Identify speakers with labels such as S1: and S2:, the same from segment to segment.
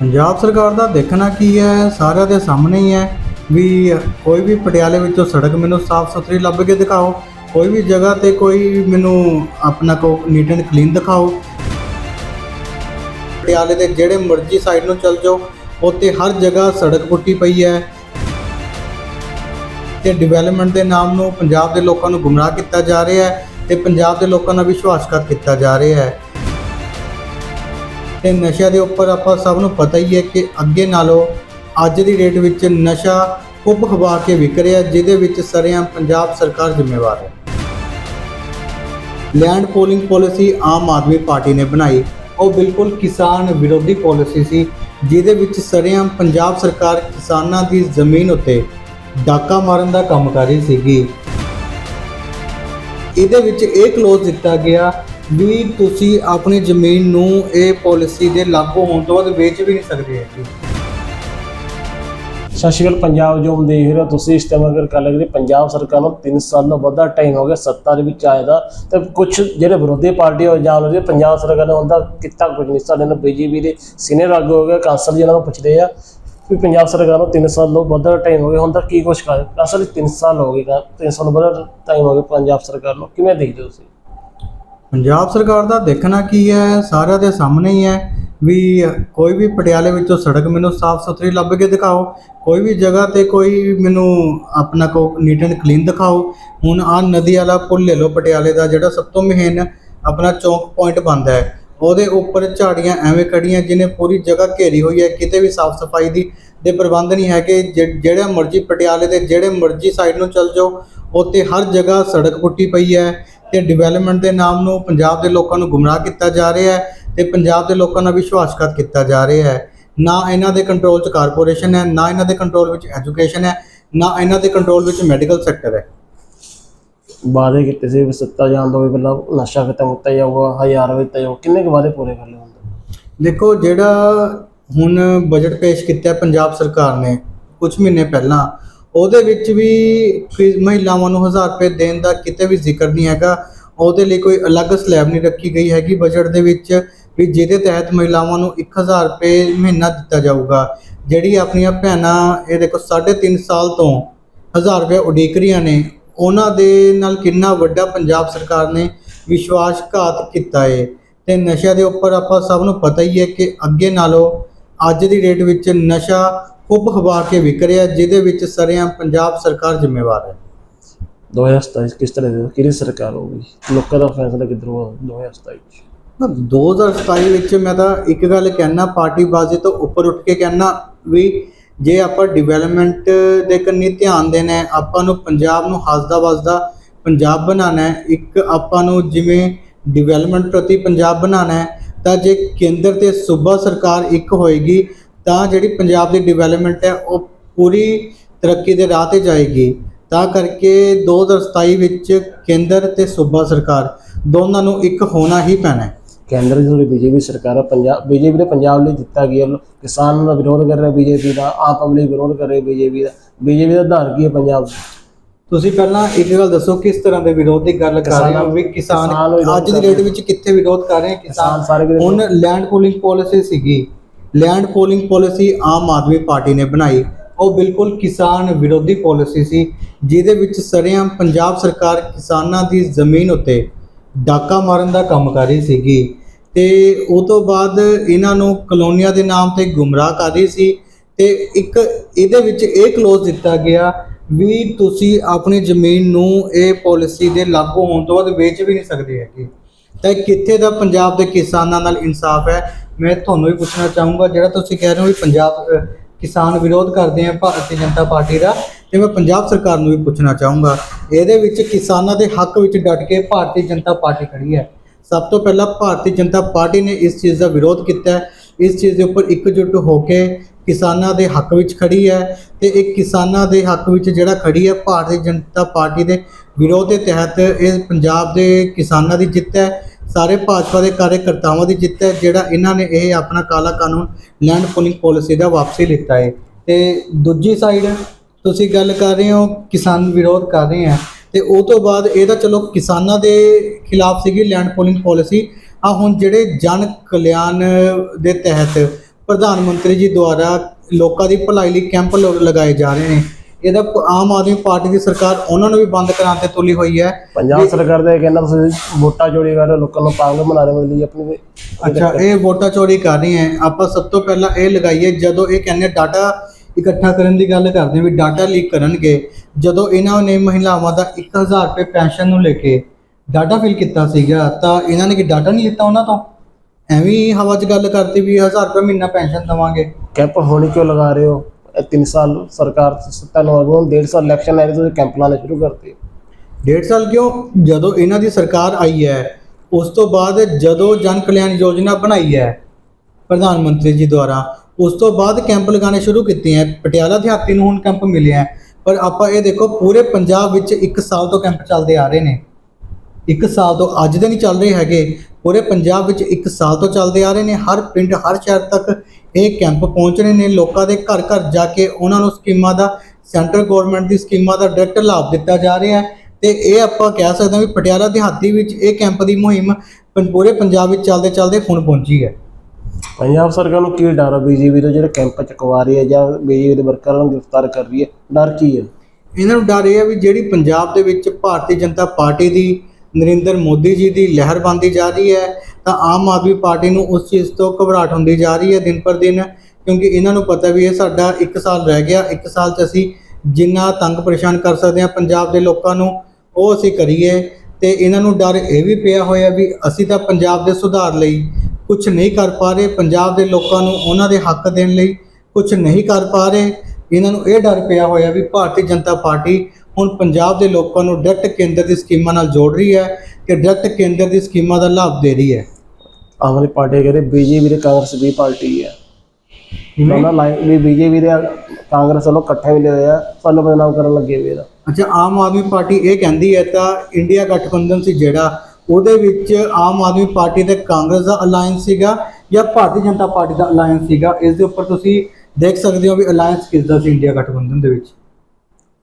S1: ਪੰਜਾਬ ਸਰਕਾਰ ਦਾ ਦੇਖਣਾ ਕੀ ਹੈ, ਸਾਰਿਆਂ ਦੇ ਸਾਹਮਣੇ ਹੀ ਹੈ ਵੀ ਕੋਈ ਵੀ ਪਟਿਆਲੇ ਵਿੱਚੋਂ ਸੜਕ ਮੈਨੂੰ ਸਾਫ਼ ਸੁਥਰੀ ਲੱਭ ਕੇ ਦਿਖਾਓ, ਕੋਈ ਵੀ ਜਗ੍ਹਾ ਤੇ ਕੋਈ ਮੈਨੂੰ ਆਪਣਾ ਕੋ ਨੀਟ ਐਂਡ ਕਲੀਨ ਦਿਖਾਓ। ਪਟਿਆਲੇ ਦੇ ਜਿਹੜੇ ਮਰਜ਼ੀ ਸਾਈਡ ਨੂੰ ਚੱਲ ਜਾਓ, ਉੱਥੇ ਹਰ ਜਗ੍ਹਾ ਸੜਕ ਪੁੱਟੀ ਪਈ ਹੈ। ਤੇ ਡਿਵੈਲਪਮੈਂਟ ਦੇ ਨਾਮ ਨੂੰ ਪੰਜਾਬ ਦੇ ਲੋਕਾਂ ਨੂੰ ਗੁੰਮਰਾਹ ਕੀਤਾ ਜਾ ਰਿਹਾ ਹੈ ਤੇ ਪੰਜਾਬ ਦੇ ਲੋਕਾਂ ਨਾਲ ਵਿਸ਼ਵਾਸਘਾਤ ਕੀਤਾ ਜਾ ਰਿਹਾ ਹੈ। ਤੇ ਨਸ਼ਿਆਂ ਦੇ ਉੱਪਰ ਆਪਾਂ ਸਭ ਨੂੰ ਪਤਾ ਹੀ ਹੈ ਕਿ ਅੱਗੇ ਨਾਲੋਂ ਅੱਜ ਦੀ ਡੇਟ ਵਿੱਚ ਨਸ਼ਾ ਖੁੱਬ ਖਵਾ ਕੇ ਵਿਕ ਰਿਹਾ, ਜਿਹਦੇ ਵਿੱਚ ਸਰੇਆਮ ਪੰਜਾਬ ਸਰਕਾਰ ਜ਼ਿੰਮੇਵਾਰ ਹੈ। Land pooling policy Aam Aadmi party ਨੇ ਬਣਾਈ। ਉਹ ਬਿਲਕੁਲ ਕਿਸਾਨ ਵਿਰੋਧੀ ਪਾਲਿਸੀ ਸੀ, ਜਿਹਦੇ ਵਿੱਚ ਸਰੇਆਮ ਪੰਜਾਬ ਸਰਕਾਰ ਕਿਸਾਨਾਂ ਦੀ ਜ਼ਮੀਨ ਉੱਤੇ ਡਾਕਾ ਮਾਰਨ ਦਾ ਕੰਮ ਕਰ ਰਹੀ ਸੀਗੀ। ਇਹਦੇ ਵਿੱਚ ਇਹ ਕਲੋਜ਼ ਦਿੱਤਾ ਗਿਆ ਵੀ ਤੁਸੀਂ ਆਪਣੀ ਜ਼ਮੀਨ ਨੂੰ ਇਹ ਪਾਲਿਸੀ ਦੇ ਲਾਗੂ ਹੋਣ ਤੋਂ ਬਾਅਦ ਵੇਚ ਵੀ ਨਹੀਂ ਸਕਦੇ ਹੈਗੇ।
S2: ਸਤਿ ਸ਼੍ਰੀ ਅਕਾਲ, ਪੰਜਾਬ ਜੋਮ ਦੇਖ ਰਹੇ ਹੋ ਤੁਸੀਂ, ਇਸ ਟਾਈਮ ਅਗਰ ਗੱਲ ਕਰੀਏ ਪੰਜਾਬ ਸਰਕਾਰ ਨੂੰ 3 ਸਾਲ ਤੋਂ ਵੱਧ ਟਾਈਮ ਹੋ ਗਿਆ ਸੱਤਾ ਦੇ ਵਿੱਚ ਆਏ ਦਾ। ਤੇ ਕੁਝ ਜਿਹੜੇ ਵਿਰੋਧੀ ਪਾਰਟੀ ਹੋ ਜਾਂ ਉਹਦੇ ਪੰਜਾਬ ਸਰਕਾਰ ਨੇ ਉਹਦਾ ਕੀਤਾ ਕੁਝ ਨਹੀਂ। ਸਾਡੇ ਨਾਲ ਬੀਜੇਪੀ ਦੇ ਸੀਨੀਅਰ ਆਗੂ ਹੋ ਗਏ, ਕਾਂਸਲ ਜੀ ਇਹਨਾਂ ਨੂੰ ਪੁੱਛਦੇ ਆ ਵੀ ਪੰਜਾਬ ਸਰਕਾਰ ਨੂੰ 3 ਸਾਲ ਤੋਂ ਵੱਧ ਟਾਈਮ ਹੋ ਗਿਆ। ਹੁਣ ਤੱਕ ਕੀ ਕੁਝ ਕਰ ਅਸਲ 3 ਸਾਲ ਹੋ ਗਏ 3 ਸਾਲ ਵੱਧ ਟਾਈਮ ਹੋ ਗਿਆ ਪੰਜਾਬ ਸਰਕਾਰ ਨੂੰ। ਕਿਵੇਂ ਦੇਖਦੇ ਹੋ ਤੁਸੀਂ?
S1: ਪੰਜਾਬ ਸਰਕਾਰ ਦਾ ਦੇਖਣਾ ਕੀ ਹੈ, ਸਾਰਿਆਂ ਦੇ ਸਾਹਮਣੇ ਹੀ ਹੈ ਵੀ ਕੋਈ ਵੀ ਪਟਿਆਲੇ ਵਿੱਚੋਂ ਸੜਕ ਮੈਨੂੰ ਸਾਫ਼ ਸੁਥਰੀ ਲੱਭ ਕੇ ਦਿਖਾਓ, ਕੋਈ ਵੀ ਜਗ੍ਹਾ ਤੇ ਕੋਈ ਮੈਨੂੰ ਆਪਣਾ ਕੋ ਨੀਟ ਐਂਡ ਕਲੀਨ ਦਿਖਾਓ। ਹੁਣ ਆ ਨਦੀ ਵਾਲਾ ਪੁਲ ਲੈ ਲਓ, ਪਟਿਆਲੇ ਦਾ ਜਿਹੜਾ ਸਭ ਤੋਂ ਮੇਨ ਆਪਣਾ ਚੌਂਕ ਪੁਆਇੰਟ ਬਣਦਾ ਹੈ। ਉਹਦੇ ਉੱਪਰ ਝਾੜੀਆਂ ਐਵੇਂ ਖੜੀਆਂ ਜਿਹਨੇ ਪੂਰੀ ਜਗ੍ਹਾ ਘੇਰੀ ਹੋਈ ਹੈ, ਕਿਤੇ ਵੀ ਸਾਫ਼ ਸਫ਼ਾਈ ਦੀ ਦੇ ਪ੍ਰਬੰਧ ਨਹੀਂ ਹੈ ਕਿ ਜਿਹੜਾ ਮਰਜ਼ੀ ਪਟਿਆਲੇ ਦੇ ਜਿਹੜੇ ਮਰਜ਼ੀ ਸਾਈਡ ਨੂੰ ਚੱਲ ਜਾਓ, ਉੱਥੇ ਹਰ ਜਗ੍ਹਾ ਸੜਕ ਪੁੱਟੀ ਪਈ ਹੈ। ਤੇ ਡਿਵੈਲਪਮੈਂਟ ਦੇ ਨਾਮ ਨੂੰ ਪੰਜਾਬ ਦੇ ਲੋਕਾਂ ਨੂੰ ਗੁੰਮਰਾਹ ਕੀਤਾ ਜਾ ਰਿਹਾ ਹੈ ਤੇ ਪੰਜਾਬ ਦੇ ਲੋਕਾਂ ਨਾਲ ਵਿਸ਼ਵਾਸਘਾਤ ਕੀਤਾ ਜਾ ਰਿਹਾ ਹੈ। ਨਾ ਇਹਨਾਂ ਦੇ ਕੰਟਰੋਲ 'ਚ ਕਾਰਪੋਰੇਸ਼ਨ ਹੈ ਨਾ ਇਹਨਾਂ ਦੇ ਕੰਟਰੋਲ ਵਿੱਚ ਐਜੂਕੇਸ਼ਨ ਹੈ ਨਾ ਇਹਨਾਂ ਦੇ ਕੰਟਰੋਲ ਵਿੱਚ ਮੈਡੀਕਲ ਸੈਕਟਰ ਹੈ।
S2: ਵਾਅਦੇ ਕੀਤੇ ਸੀ ਵੀ ਸੱਤਾ ਜਾਣ ਤੋਂ ਵੀ ਪਹਿਲਾਂ ਨਸ਼ਾ ਖਤਮ ਕੀਤਾ ਜਾਊਗਾ ਹਜ਼ਾਰ ਤੱਕ ਜਾਊਗਾ ਕਿੰਨੇ ਕੁ ਵਾਅਦੇ ਪੂਰੇ ਕਰ ਲਏ ਹੁਣ
S1: ਦੇਖੋ ਜਿਹੜਾ ਹੁਣ ਬਜਟ ਪੇਸ਼ ਕੀਤਾ ਪੰਜਾਬ ਸਰਕਾਰ ਨੇ ਕੁਝ ਮਹੀਨੇ ਪਹਿਲਾਂ ਉਹਦੇ ਵਿੱਚ ਵੀ ਫਿਰ ਮਹਿਲਾਵਾਂ ਨੂੰ 1000 ਰੁਪਏ ਦੇਣ ਦਾ ਕਿਤੇ ਵੀ ਜ਼ਿਕਰ ਨਹੀਂ ਹੈਗਾ। ਉਹਦੇ ਲਈ ਕੋਈ ਅਲੱਗ ਸਲੈਬ ਨਹੀਂ ਰੱਖੀ ਗਈ ਹੈਗੀ। ਬਜਟ ਦੇ ਵਿੱਚ ਵੀ ਜਿਹਦੇ ਤਹਿਤ ਮਹਿਲਾਵਾਂ ਨੂੰ 1000 ਰੁਪਏ ਮਹੀਨਾ ਦਿੱਤਾ ਜਾਊਗਾ। ਜਿਹੜੀ ਆਪਣੀਆਂ ਭੈਣਾਂ, ਇਹ ਦੇਖੋ 3.5 ਸਾਲ ਤੋਂ 1000 ਰੁਪਏ ਉਡੀਕ ਰਹੀਆਂ ਨੇ। ਉਹਨਾਂ ਦੇ ਨਾਲ ਕਿੰਨਾ ਵੱਡਾ ਪੰਜਾਬ ਸਰਕਾਰ ਨੇ ਵਿਸ਼ਵਾਸਘਾਤ ਕੀਤਾ ਏ। ਤੇ ਨਸ਼ਿਆਂ ਦੇ ਉੱਪਰ ਆਪਾਂ ਸਭ ਨੂੰ ਪਤਾ ਹੀ ਹੈ ਕਿ ਅੱਗੇ ਨਾਲੋਂ ਅੱਜ ਦੀ ਡੇਟ ਵਿੱਚ ਨਸ਼ਾ ਖੁੱਬ ਖਵਾ ਕੇ ਵਿਕ ਰਿਹਾ ਜਿਹਦੇ ਵਿੱਚ ਸਰੇਆਮ ਪੰਜਾਬ ਸਰਕਾਰ ਜ਼ਿੰਮੇਵਾਰ ਹੈ।
S2: 2027 ਕਿਸ ਤਰ੍ਹਾਂ ਦੇ ਕਿਹੜੀ ਸਰਕਾਰ ਹੋਊਗੀ ਲੋਕਾਂ ਦਾ ਫੈਸਲਾ ਕਿੱਧਰ ਹੋਊਗਾ 2027 ਚ?
S1: ਨਾ 2027 ਵਿੱਚ ਮੈਂ ਤਾਂ ਇੱਕ ਗੱਲ ਕਹਿਣਾ ਪਾਰਟੀ ਬਾਜ਼ੀ ਤੋਂ ਉੱਪਰ ਉੱਠ ਕੇ ਕਹਿਣਾ ਵੀ ਜੇ ਆਪਾਂ ਡਿਵੈਲਪਮੈਂਟ ਦੇ ਕੰਨੀ ਧਿਆਨ ਦੇਣਾ ਹੈ ਆਪਾਂ ਨੂੰ ਪੰਜਾਬ ਨੂੰ ਹੱਸਦਾ ਵਸਦਾ ਪੰਜਾਬ ਬਣਾਉਣਾ ਹੈ ਇੱਕ ਆਪਾਂ ਨੂੰ ਜਿਵੇਂ ਡਿਵੈਲਪਮੈਂਟ ਪ੍ਰਤੀ ਪੰਜਾਬ ਬਣਾਉਣਾ ਹੈ ਤਾਂ ਜੇ ਕੇਂਦਰ ਤੇ ਸੂਬਾ ਸਰਕਾਰ ਇੱਕ ਹੋਏਗੀ ਤਾਂ ਜਿਹੜੀ ਪੰਜਾਬ ਦੀ ਡਿਵੈਲਪਮੈਂਟ ਹੈ ਉਹ ਪੂਰੀ ਤਰੱਕੀ ਦੇ ਰਾਹ ਤੇ ਜਾਏਗੀ। ਤਾਂ ਕਰਕੇ 2027 ਵਿੱਚ ਕੇਂਦਰ ਤੇ ਸੂਬਾ ਸਰਕਾਰ ਦੋਨਾਂ ਨੂੰ ਇੱਕ ਹੋਣਾ ਹੀ ਪੈਣਾ ਹੈ।
S2: ਕੇਂਦਰ ਜਿਹੜੀ ਬੀਜੇਪੀ ਸਰਕਾਰ ਆ ਪੰਜਾਬ ਬੀਜੇਪੀ ਦੇ ਪੰਜਾਬ ਲਈ ਦਿੱਤਾ ਗਿਆ ਕਿਸਾਨ ਦਾ ਵਿਰੋਧ ਕਰ ਰਿਹਾ ਬੀਜੇਪੀ ਦਾ ਆਮ ਪਬਲਿਕ ਵਿਰੋਧ ਕਰ ਰਹੀ ਬੀਜੇਪੀ ਦਾ। ਬੀਜੇਪੀ ਦਾ ਆਧਾਰ ਕੀ ਹੈ ਪੰਜਾਬ?
S1: ਤੁਸੀਂ ਪਹਿਲਾਂ ਇੱਕ ਗੱਲ ਦੱਸੋ ਕਿਸ ਤਰ੍ਹਾਂ ਦੇ ਵਿਰੋਧ ਦੀ ਗੱਲ ਕਰ ਰਹੇ ਹੋ? ਵੀ
S2: ਕਿਸਾਨ
S1: ਅੱਜ ਦੀ ਡੇਟ ਵਿੱਚ ਕਿੱਥੇ ਵਿਰੋਧ ਕਰ ਰਹੇ
S2: ਕਿਸਾਨ
S1: ਹੁਣ ਲੈਂਡ ਪੋਲਿੰਗ ਪਾਲਿਸੀ ਸੀਗੀ। Land pooling policy Aam Aadmi party ਨੇ ਬਣਾਈ। ਉਹ ਬਿਲਕੁਲ ਕਿਸਾਨ ਵਿਰੋਧੀ ਪਾਲਿਸੀ ਸੀ, ਜਿਹਦੇ ਵਿੱਚ ਸਰੇਆਮ ਪੰਜਾਬ ਸਰਕਾਰ ਕਿਸਾਨਾਂ ਦੀ ਜ਼ਮੀਨ ਉੱਤੇ ਡਾਕਾ ਮਾਰਨ ਦਾ ਕੰਮ ਕਰ ਰਹੀ ਸੀਗੀ। ਤੇ ਉਹ ਤੋਂ ਬਾਅਦ ਇਹਨਾਂ ਨੂੰ ਕਲੋਨੀਆਂ ਦੇ ਨਾਮ ਤੇ ਗੁੰਮਰਾਹ ਕਰ ਰਹੀ ਸੀ ਤੇ ਇੱਕ ਇਹਦੇ ਵਿੱਚ ਇਹ ਕਲੋਜ਼ ਦਿੱਤਾ ਗਿਆ ਵੀ ਤੁਸੀਂ ਆਪਣੀ ਜ਼ਮੀਨ ਨੂੰ ਇਹ ਪਾਲਿਸੀ ਦੇ ਲਾਗੂ ਹੋਣ ਤੋਂ ਬਾਅਦ ਵੇਚ ਵੀ ਨਹੀਂ ਸਕਦੇ ਹੈਗੇ। ਤਾਂ ਇਹ ਕਿੱਥੇ ਦਾ ਪੰਜਾਬ ਦੇ ਕਿਸਾਨਾਂ ਨਾਲ ਇਨਸਾਫ ਹੈ? ਮੈਂ ਤੁਹਾਨੂੰ ਵੀ ਪੁੱਛਣਾ ਚਾਹੂੰਗਾ ਜਿਹੜਾ ਤੁਸੀਂ ਕਹਿ ਰਹੇ ਹੋ ਵੀ ਪੰਜਾਬ ਅਹ, ਕਿਸਾਨ ਵਿਰੋਧ ਕਰਦੇ ਆ ਭਾਰਤੀ ਜਨਤਾ ਪਾਰਟੀ ਦਾ ਤੇ ਮੈਂ ਪੰਜਾਬ ਸਰਕਾਰ ਨੂੰ ਵੀ ਪੁੱਛਣਾ ਚਾਹੂੰਗਾ ਇਹਦੇ ਵਿੱਚ ਕਿਸਾਨਾਂ ਦੇ ਹੱਕ ਵਿੱਚ ਡਟ ਕੇ ਭਾਰਤੀ ਜਨਤਾ ਪਾਰਟੀ ਖੜੀ ਹੈ। ਸਭ ਤੋਂ ਪਹਿਲਾਂ ਭਾਰਤੀ ਜਨਤਾ ਪਾਰਟੀ ਨੇ ਇਸ ਚੀਜ਼ ਦਾ ਵਿਰੋਧ ਕੀਤਾ ਹੈ। ਇਸ ਚੀਜ਼ ਦੇ ਉੱਪਰ ਇਕਜੁੱਟ ਹੋ ਕੇ ਕਿਸਾਨਾਂ ਦੇ ਹੱਕ ਵਿੱਚ ਖੜੀ ਹੈ ਤੇ ਇਹ ਕਿਸਾਨਾਂ ਦੇ ਹੱਕ ਵਿੱਚ ਜਿਹੜਾ ਖੜੀ ਹੈ ਭਾਰਤੀ ਜਨਤਾ ਪਾਰਟੀ ਦੇ ਵਿਰੋਧ ਦੇ ਤਹਿਤ ਇਹ ਪੰਜਾਬ ਦੇ ਕਿਸਾਨਾਂ ਦੀ ਜਿੱਤ ਹੈ, ਸਾਰੇ ਭਾਜਪਾ ਦੇ ਕਾਰਜਕਰਤਾਵਾਂ ਦੀ ਜਿੱਤ ਹੈ, ਜਿਹੜਾ ਇਹਨਾਂ ਨੇ ਇਹ ਆਪਣਾ ਕਾਲਾ ਕਾਨੂੰਨ ਲੈਂਡ ਪੋਲਿੰਗ ਪਾਲਿਸੀ ਦਾ ਵਾਪਸੀ ਲਿੱਤਾ ਹੈ। ਤੇ ਦੂਜੀ ਸਾਈਡ ਤੁਸੀਂ ਗੱਲ ਕਰ ਰਹੇ ਹੋ, ਕਿਸਾਨ ਵਿਰੋਧ ਕਰ ਰਹੇ ਆ ਤੇ ਉਹ ਤੋਂ ਬਾਅਦ ਇਹ ਤਾਂ ਚਲੋ ਕਿਸਾਨਾਂ ਦੇ ਖਿਲਾਫ ਸੀਗੀ ਲੈਂਡ ਪੋਲਿੰਗ ਪਾਲਿਸੀ। ਆ ਹੁਣ ਜਿਹੜੇ ਜਨ ਕਲਿਆਣ ਦੇ ਤਹਿਤ ਪ੍ਰਧਾਨ ਮੰਤਰੀ ਜੀ ਦੁਆਰਾ ਲੋਕਾਂ ਦੀ ਭਲਾਈ ਲਈ ਕੈਂਪ ਲ- ਲਗਾਏ ਜਾ ਰਹੇ ਨੇ। ਇਹਦਾ ਆਮ ਆਦਮੀ ਪਾਰਟੀ ਦੀ ਸਰਕਾਰ ਉਹਨਾਂ ਨੂੰ ਵੀ ਬੰਦ ਕਰਾਉਣ ਤੇ ਤੁਲੀ ਹੋਈ ਹੈ।
S2: ਪੰਜਾਬ ਸਰਕਾਰ ਦਾ ਇਹ ਕਹਿਣਾ ਤੁਸੀਂ ਵੋਟਾਂ ਚੋਰੀ ਕਰ ਰਹੇ ਹੋ, ਲੋਕਾਂ ਨੂੰ ਪਾਗਲ ਬਣਾ ਰਹੇ ਹੋ ਲਈ ਆਪਣੀ
S1: ਅੱਛਾ ਇਹ ਵੋਟਾਂ ਚੋਰੀ ਕਰ ਰਹੀ ਹੈ। ਆਪਾਂ ਸਭ ਤੋਂ ਪਹਿਲਾਂ ਇਹ ਲਗਾਈਏ ਜਦੋਂ ਇਹ ਕਹਿੰਦੇ ਡਾਟਾ ਇਕੱਠਾ ਕਰਨ ਦੀ ਗੱਲ ਕਰਦੇ ਵੀ ਡਾਟਾ ਲੀਕ ਕਰਨਗੇ ਜਦੋਂ ਇਹਨਾਂ ਨੇ ਮਹਿਲਾਵਾਂ ਦਾ 1000 ਰੁਪਏ ਪੈਨਸ਼ਨ ਨੂੰ ਲੈ ਕੇ ਡਾਟਾ ਫਿਲ ਕੀਤਾ ਸੀਗਾ ਤਾਂ ਇਹਨਾਂ ਨੇ ਕਿ ਡਾਟਾ ਨਹੀਂ ਲਿੱਤਾ ਉਹਨਾਂ ਤੋਂ? ਐਵੇਂ ਹਵਾ 'ਚ ਗੱਲ ਕਰਤੀ ਵੀ 1000 ਰੁਪਏ ਮਹੀਨਾ ਪੈਨਸ਼ਨ ਦਵਾਂਗੇ।
S2: ਕੈਂਪ ਹੋਣੀ ਕਿਉਂ ਲਗਾ ਰਹੇ ਹੋ? ਇਹ ਤਿੰਨ ਸਾਲ ਸਰਕਾਰ ਨੂੰ ਆਗੂ ਹੁਣ ਡੇਢ ਇਲੈਕਸ਼ਨ ਆਏ ਤੁਸੀਂ ਕੈਂਪ ਲਾਣੇ ਸ਼ੁਰੂ ਕਰਤੇ।
S1: ਡੇਢ ਸਾਲ ਕਿਉਂ? ਜਦੋਂ ਇਹਨਾਂ ਦੀ ਸਰਕਾਰ ਆਈ ਹੈ, ਉਸ ਤੋਂ ਬਾਅਦ ਜਦੋਂ ਜਨ ਕਲਿਆਣ ਯੋਜਨਾ ਬਣਾਈ ਹੈ ਪ੍ਰਧਾਨ ਮੰਤਰੀ ਜੀ ਦੁਆਰਾ, ਉਸ ਤੋਂ ਬਾਅਦ ਕੈਂਪ ਲਗਾਉਣੇ ਸ਼ੁਰੂ ਕੀਤੇ ਹੈ। ਪਟਿਆਲਾ ਦਿਹਾਤੀ ਨੂੰ ਹੁਣ ਕੈਂਪ ਮਿਲੇ ਹੈ। ਪਰ ਆਪਾਂ ਇਹ ਦੇਖੋ, ਪੂਰੇ ਪੰਜਾਬ ਵਿੱਚ 1 ਸਾਲ ਤੋਂ ਕੈਂਪ ਚੱਲਦੇ ਆ ਰਹੇ ਨੇ। 1 ਸਾਲ ਤੋਂ ਅੱਜ ਦੇ ਨਹੀਂ ਚੱਲ ਰਹੇ ਹੈਗੇ। ਪੂਰੇ ਪੰਜਾਬ ਵਿੱਚ 1 ਸਾਲ ਤੋਂ ਚੱਲਦੇ ਆ ਰਹੇ ਨੇ ਹਰ ਪਿੰਡ ਹਰ ਸ਼ਹਿਰ ਤੱਕ ਇਹ ਕੈਂਪ ਪਹੁੰਚ ਰਹੇ ਨੇ ਲੋਕਾਂ ਦੇ ਘਰ ਘਰ ਜਾ ਕੇ ਉਹਨਾਂ ਨੂੰ ਸਕੀਮਾਂ ਦਾ ਸੈਂਟਰ ਗਵਰਨਮੈਂਟ ਦੀ ਸਕੀਮਾਂ ਦਾ ਡਾਇਰੈਕਟ ਲਾਭ ਦਿੱਤਾ ਜਾ ਰਿਹਾ ਹੈ ਤੇ ਇਹ ਆਪਾਂ ਕਹਿ ਸਕਦੇ ਹਾਂ ਵੀ ਪਟਿਆਲਾ ਦਿਹਾਤੀ ਵਿੱਚ ਇਹ ਕੈਂਪ ਦੀ ਮੁਹਿੰਮ ਪੰ- ਪੂਰੇ ਪੰਜਾਬ ਵਿੱਚ ਚੱਲਦੇ ਚੱਲਦੇ ਹੁਣ ਪਹੁੰਚੀ ਹੈ।
S2: ਪੰਜਾਬ ਸਰਕਾਰ ਨੂੰ ਕੀ ਡਰ ਹੈ ਬੀਜੇਪੀ ਤੋਂ ਜਿਹੜੇ ਕੈਂਪ ਚਕਵਾ ਰਹੀ ਹੈ ਜਾਂ ਬੀਜੇਪੀ ਦੇ ਵਰਕਰਾਂ ਨੂੰ ਗ੍ਰਿਫਤਾਰ ਕਰ ਰਹੀ ਹੈ ਡਰ ਕੀ ਹੈ?
S1: ਇਹਨਾਂ ਨੂੰ ਡਰ ਇਹ ਹੈ ਵੀ ਜਿਹੜੀ ਪੰਜਾਬ ਦੇ ਵਿੱਚ ਭਾਰਤੀ ਜਨਤਾ ਪਾਰਟੀ ਦੀ ਨਰਿੰਦਰ ਮੋਦੀ ਜੀ ਦੀ ਲਹਿਰ ਬਣਦੀ ਜਾ ਰਹੀ ਹੈ, ਤਾਂ ਆਮ ਆਦਮੀ ਪਾਰਟੀ ਨੂੰ ਉਸ ਚੀਜ਼ ਤੋਂ ਘਬਰਾਹਟ ਹੁੰਦੀ ਜਾ ਰਹੀ ਹੈ ਦਿਨ ਪਰ ਦਿਨ, ਕਿਉਂਕਿ ਇਹਨਾਂ ਨੂੰ ਪਤਾ ਵੀ ਇਹ ਸਾਡਾ 1 ਸਾਲ ਰਹਿ ਗਿਆ 1 ਸਾਲ 'ਚ ਅਸੀਂ ਜਿੰਨਾ ਤੰਗ ਪਰੇਸ਼ਾਨ ਕਰ ਸਕਦੇ ਹਾਂ ਪੰਜਾਬ ਦੇ ਲੋਕਾਂ ਨੂੰ, ਉਹ ਅਸੀਂ ਕਰੀਏ। ਤੇ ਇਹਨਾਂ ਨੂੰ ਡਰ ਇਹ ਵੀ ਪਿਆ ਹੋਇਆ ਵੀ ਅਸੀਂ ਤਾਂ ਪੰਜਾਬ ਦੇ ਸੁਧਾਰ ਲਈ ਕੁਝ ਨਹੀਂ ਕਰ ਪਾ ਰਹੇ, ਪੰਜਾਬ ਦੇ ਲੋਕਾਂ ਨੂੰ ਉਹਨਾਂ ਦੇ ਹੱਕ ਦੇਣ ਲਈ ਕੁਝ ਨਹੀਂ ਕਰ ਪਾ ਰਹੇ। ਇਹਨਾਂ ਨੂੰ ਇਹ ਡਰ ਪਿਆ ਹੋਇਆ ਵੀ ਭਾਰਤੀ ਜਨਤਾ ਪਾਰਟੀ ਹੁਣ ਪੰਜਾਬ ਦੇ ਲੋਕਾਂ ਨੂੰ ਡਾਇਰੈਕਟ ਕੇਂਦਰ ਦੀ ਸਕੀਮਾਂ ਨਾਲ ਜੋੜ ਰਹੀ ਹੈ ਤੇ ਡਾਇਰੈਕਟ ਕੇਂਦਰ ਦੀ ਸਕੀਮਾਂ ਦਾ ਲਾਭ ਦੇ ਰਹੀ ਹੈ।
S2: ਆਮ ਆਦਮੀ ਪਾਰਟੀ ਕਹਿੰਦੇ ਬੀਜੇਪੀ ਤੇ ਕਾਂਗਰਸ ਦੀ ਪਾਰਟੀ ਹੈ। ਉਹਨਾਂ ਲਾਈਨ ਵੀ ਬੀਜੇਪੀ ਦੇ ਕਾਂਗਰਸ ਵੱਲੋਂ ਇਕੱਠੇ ਮਿਲੇ ਹੋਏ ਆ ਸਾਨੂੰ ਬਦਨਾਮ ਕਰਨ ਲੱਗੇ ਹੋਏ ਇਹਦਾ।
S1: ਅੱਛਾ ਆਮ ਆਦਮੀ ਪਾਰਟੀ ਇਹ ਕਹਿੰਦੀ ਹੈ ਤਾਂ ਇੰਡੀਆ ਗਠਬੰਧਨ ਸੀ ਜਿਹੜਾ ਉਹਦੇ ਵਿੱਚ ਆਮ ਆਦਮੀ ਪਾਰਟੀ ਤੇ ਕਾਂਗਰਸ ਦਾ ਅਲਾਈਅੰਸ ਸੀਗਾ ਜਾਂ ਭਾਰਤੀ ਜਨਤਾ ਪਾਰਟੀ ਦਾ ਅਲਾਈਅੰਸ ਸੀਗਾ ਇਸ ਦੇ ਉੱਪਰ ਤੁਸੀਂ ਦੇਖ ਸਕਦੇ ਹੋ ਵੀ ਅਲਾਈਅੰਸ ਕਿਸ ਦਾ ਸੀ ਇੰਡੀਆ ਗਠਬੰਧਨ ਦੇ ਵਿੱਚ।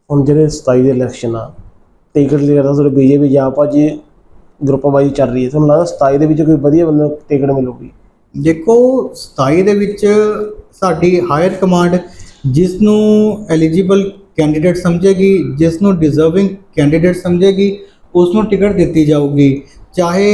S2: ਹੁਣ ਜਿਹੜੇ 27 ਦੇ ਇਲੈਕਸ਼ਨ ਆ ਟਿਕਟ ਲਈ ਕਰਦਾ ਤੁਹਾਡੇ ਬੀਜੇਪੀ ਜਾਂ ਭਾਜੀ ਗਰੁੱਪ ਵਾਈਜ਼ ਚੱਲ ਰਹੀ ਹੈ, ਤੁਹਾਨੂੰ ਲੱਗਦਾ 27 ਦੇ ਵਿੱਚ ਕੋਈ ਵਧੀਆ ਬੰਦੇ ਟਿਕਟ ਮਿਲੂਗੀ?
S1: ਦੇਖੋ 27 ਦੇ ਵਿੱਚ ਸਾਡੀ ਹਾਇਰ ਕਮਾਂਡ ਜਿਸ ਨੂੰ ਐਲੀਜੀਬਲ ਕੈਂਡੀਡੇਟ ਸਮਝੇਗੀ ਜਿਸ ਨੂੰ ਡਿਜ਼ਰਵਿੰਗ ਕੈਂਡੀਡੇਟ ਸਮਝੇਗੀ ਉਸ ਨੂੰ ਟਿਕਟ ਦਿੱਤੀ ਜਾਊਗੀ। ਚਾਹੇ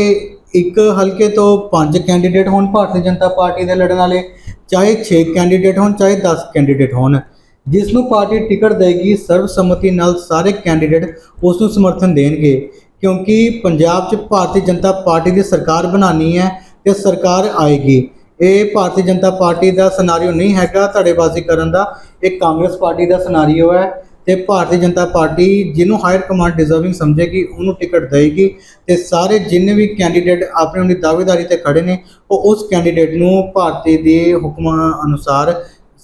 S1: ਇੱਕ ਹਲਕੇ ਤੋਂ ਪੰਜ ਕੈਂਡੀਡੇਟ ਹੋਣ, ਭਾਰਤੀ ਜਨਤਾ ਪਾਰਟੀ ਦੇ ਲੜਨ ਵਾਲੇ, ਚਾਹੇ 6 ਕੈਂਡੀਡੇਟ ਹੋਣ, ਚਾਹੇ 10 ਕੈਂਡੀਡੇਟ ਹੋਣ। ਜਿਸ ਨੂੰ ਪਾਰਟੀ ਟਿਕਟ ਦੇਗੀ ਸਰਵਸੰਮਤੀ ਨਾਲ ਸਾਰੇ ਕੈਂਡੀਡੇਟ ਉਸ ਨੂੰ ਸਮਰਥਨ ਦੇਣਗੇ। ਕਿਉਂਕਿ ਪੰਜਾਬ 'ਚ ਭਾਰਤੀ ਜਨਤਾ ਪਾਰਟੀ ਦੀ ਸਰਕਾਰ ਬਣਾਉਣੀ ਹੈ ਤੇ ਸਰਕਾਰ ਆਏਗੀ। ਇਹ ਭਾਰਤੀ ਜਨਤਾ ਪਾਰਟੀ ਦਾ ਸਿਨਾਰੀਓ ਨਹੀਂ ਹੈਗਾ ਧੜੇਬਾਜ਼ੀ ਕਰਨ ਦਾ। ਇਹ ਕਾਂਗਰਸ ਪਾਰਟੀ ਦਾ ਸਿਨਾਰੀਓ ਹੈ ਤੇ ਭਾਰਤੀ ਜਨਤਾ ਪਾਰਟੀ ਜਿਹਨੂੰ ਹਾਇਰ ਕਮਾਂਡ ਡਿਜ਼ਰਵਿੰਗ ਸਮਝੇਗੀ, ਉਹਨੂੰ ਟਿਕਟ ਦੇਏਗੀ ਤੇ ਸਾਰੇ ਜਿੰਨੇ ਵੀ ਕੈਂਡੀਡੇਟ ਆਪਣੇ ਉਹਦੀ ਦਾਅਵੇਦਾਰੀ ਤੇ ਖੜੇ ਨੇ, ਉਹ ਉਸ ਕੈਂਡੀਡੇਟ ਨੂੰ ਭਾਰਤੀ ਦੇ ਹੁਕਮਾਂ ਅਨੁਸਾਰ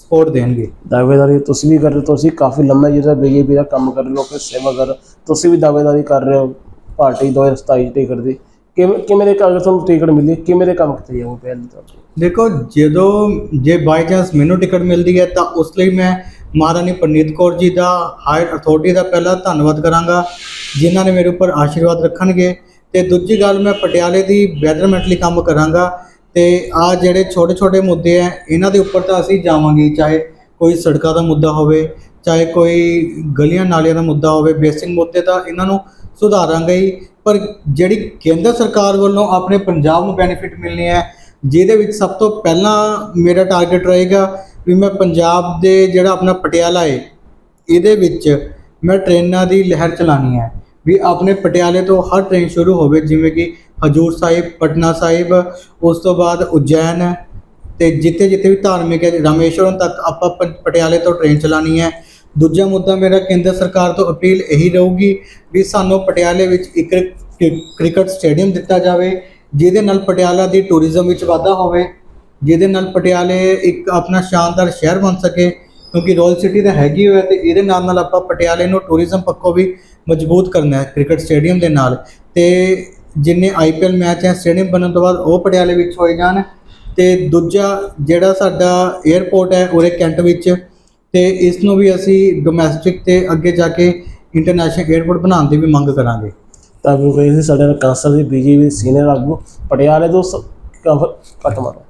S1: ਸਪੋਰਟ ਦੇਣਗੇ।
S2: ਦਾਅਵੇਦਾਰੀ ਤੁਸੀਂ ਵੀ ਕਰ ਰਹੇ ਹੋ ਤੁਸੀਂ ਕਾਫੀ ਲੰਮਾ ਜਿਹੜਾ ਬੀਜੇਪੀ ਦਾ ਕੰਮ ਕਰ ਰਹੇ ਹੋ ਲੋਕਾਂ ਦੀ ਸੇਵਾ ਕਰ ਰਹੇ ਹੋ। ਤੁਸੀਂ ਵੀ ਦਾਅਵੇਦਾਰੀ ਕਰ ਰਹੇ ਹੋ ਪਾਰਟੀ 2027 ਟਿਕਟ ਦੀ। ਕਿਵੇਂ ਕਿਵੇਂ ਦੇ ਕਾਗਜ਼ ਤੁਹਾਨੂੰ ਟਿਕਟ ਮਿਲੀ ਕਿਵੇਂ ਦੇ ਕੰਮ ਕੀਤੇ ਜਾਊ ਪਹਿਲੇ ਤੋਂ?
S1: ਦੇਖੋ ਜਦੋਂ ਜੇ ਬਾਈ ਚਾਂਸ ਮੈਨੂੰ ਟਿਕਟ ਮਿਲਦੀ ਹੈ ਤਾਂ ਉਸ ਲਈ ਮੈਂ ਮਹਾਰਾਣੀ ਪ੍ਰਨੀਤ ਕੌਰ ਜੀ ਦਾ ਹਾਇਰ ਅਥਾਰਟੀ ਦਾ ਪਹਿਲਾ ਧੰਨਵਾਦ ਕਰਾਂਗਾ ਜਿਨ੍ਹਾਂ ਨੇ ਮੇਰੇ ਉੱਪਰ ਆਸ਼ੀਰਵਾਦ ਰੱਖਣਗੇ। ਤੇ ਦੂਜੀ ਗੱਲ ਮੈਂ ਪਟਿਆਲੇ ਦੀ ਬੈਟਰਮੈਂਟ ਲਈ ਕੰਮ ਕਰਾਂਗਾ। ਤੇ ਆ ਜਿਹੜੇ ਛੋਟੇ ਛੋਟੇ ਮੁੱਦੇ ਆ ਇਹਨਾਂ ਦੇ ਉੱਪਰ ਤਾਂ ਅਸੀਂ ਜਾਵਾਂਗੇ, ਚਾਹੇ ਕੋਈ ਸੜਕਾਂ ਦਾ ਮੁੱਦਾ ਹੋਵੇ, ਚਾਹੇ ਕੋਈ ਗਲੀਆਂ ਨਾਲੀਆਂ ਦਾ ਮੁੱਦਾ ਹੋਵੇ, ਬੇਸਿਕ ਮੁੱਦੇ ਤਾਂ ਇਹਨਾਂ ਨੂੰ ਸੁਧਾਰਾਂਗੇ ਹੀ। ਪਰ ਜਿਹੜੀ ਕੇਂਦਰ ਸਰਕਾਰ ਵੱਲੋਂ ਆਪਣੇ ਪੰਜਾਬ ਨੂੰ ਬੈਨੀਫਿਟ ਮਿਲਨੇ ਹੈ ਜਿਹਦੇ ਵਿੱਚ ਸਭ ਤੋਂ ਪਹਿਲਾਂ ਮੇਰਾ ਟਾਰਗੇਟ ਰਹੇਗਾ ਵੀ ਮੈਂ ਪੰਜਾਬ ਦੇ ਜਿਹੜਾ ਆਪਣਾ ਪਟਿਆਲਾ ਹੈ ਇਹਦੇ ਵਿੱਚ ਮੈਂ ਟ੍ਰੇਨਾਂ ਦੀ ਲਹਿਰ ਚਲਾਣੀ ਹੈ ਵੀ ਆਪਣੇ ਪਟਿਆਲੇ ਤੋਂ ਹਰ ਟ੍ਰੇਨ ਸ਼ੁਰੂ ਹੋਵੇ, ਜਿਵੇਂ ਕਿ ਹਜੂਰ ਸਾਹਿਬ, ਪਟਨਾ ਸਾਹਿਬ, ਉਸ ਤੋਂ ਬਾਅਦ ਉਜੈਨ ਤੇ ਜਿੱਥੇ ਜਿੱਥੇ ਵੀ ਧਾਰਮਿਕ ਹੈ, ਰਾਮੇਸ਼ਵਰਮ ਤੱਕ ਆਪਾਂ ਪ- ਪਟਿਆਲੇ ਤੋਂ ਟ੍ਰੇਨ ਚਲਾਣੀ ਹੈ। ਦੂਜਾ ਮੁੱਦਾ ਮੇਰਾ ਕੇਂਦਰ ਸਰਕਾਰ ਤੋਂ ਅਪੀਲ ਇਹੀ ਰਹੂਗੀ ਵੀ ਸਾਨੂੰ ਪਟਿਆਲੇ ਵਿੱਚ ਇੱਕ ਕ੍ਰਿਕਟ ਸਟੇਡੀਅਮ ਦਿੱਤਾ ਜਾਵੇ, ਜਿਹਦੇ ਨਾਲ ਪਟਿਆਲਾ ਦੀ ਟੂਰਿਜ਼ਮ ਵਿੱਚ ਵਾਧਾ ਹੋਵੇ, ਜਿਹਦੇ ਨਾਲ ਪਟਿਆਲੇ ਇੱਕ ਆਪਣਾ ਸ਼ਾਨਦਾਰ ਸ਼ਹਿਰ ਬਣ ਸਕੇ, ਕਿਉਂਕਿ ਰੋਇਲ ਸਿਟੀ ਤਾਂ ਹੈਗੀ ਹੋਇਆ ਤੇ ਇਹਦੇ ਨਾਲ ਨਾਲ ਆਪਾਂ ਪਟਿਆਲੇ ਨੂੰ ਟੂਰਿਜ਼ਮ ਪੱਖੋਂ ਵੀ ਮਜ਼ਬੂਤ ਕਰਨਾ ਹੈ, ਕ੍ਰਿਕਟ ਸਟੇਡੀਅਮ ਦੇ ਨਾਲ। ਤੇ ਜਿੰਨੇ ਆਈਪੀਐਲ ਮੈਚ ਹੈ, ਸਟੇਡੀਅਮ ਬਣਨ ਤੋਂ ਬਾਅਦ ਉਹ ਪਟਿਆਲੇ ਵਿੱਚ ਹੋਏ ਜਾਣ ਤੇ ਦੂਜਾ ਜਿਹੜਾ ਸਾਡਾ 에ਅਰਪੋਰਟ ਹੈ ਉਹਦੇ ਕੈਂਟ ਵਿੱਚ ਤੇ ਇਸ ਨੂੰ ਵੀ ਅਸੀਂ ਡੋਮੈਸਟਿਕ ਤੇ ਅੱਗੇ ਜਾ ਕੇ ਇੰਟਰਨੈਸ਼ਨਲ 에ਅਰਪੋਰਟ ਬਣਾਉਣ ਦੀ ਵੀ ਮੰਗ ਕਰਾਂਗੇ।
S2: ਤਾਂ ਵੀ ਕੋਈ ਸੀ ਸਾਡੇ ਨਾਲ ਕਾਂਸਲ ਦੀ, ਬੀਜੇਪੀ ਸੀਨੀਅਰ ਆਗੂ, ਪਟਿਆਲੇ ਤੋਂ ਸ- ਕਾਫ- ਕੱਟ ਮਾਰੋ।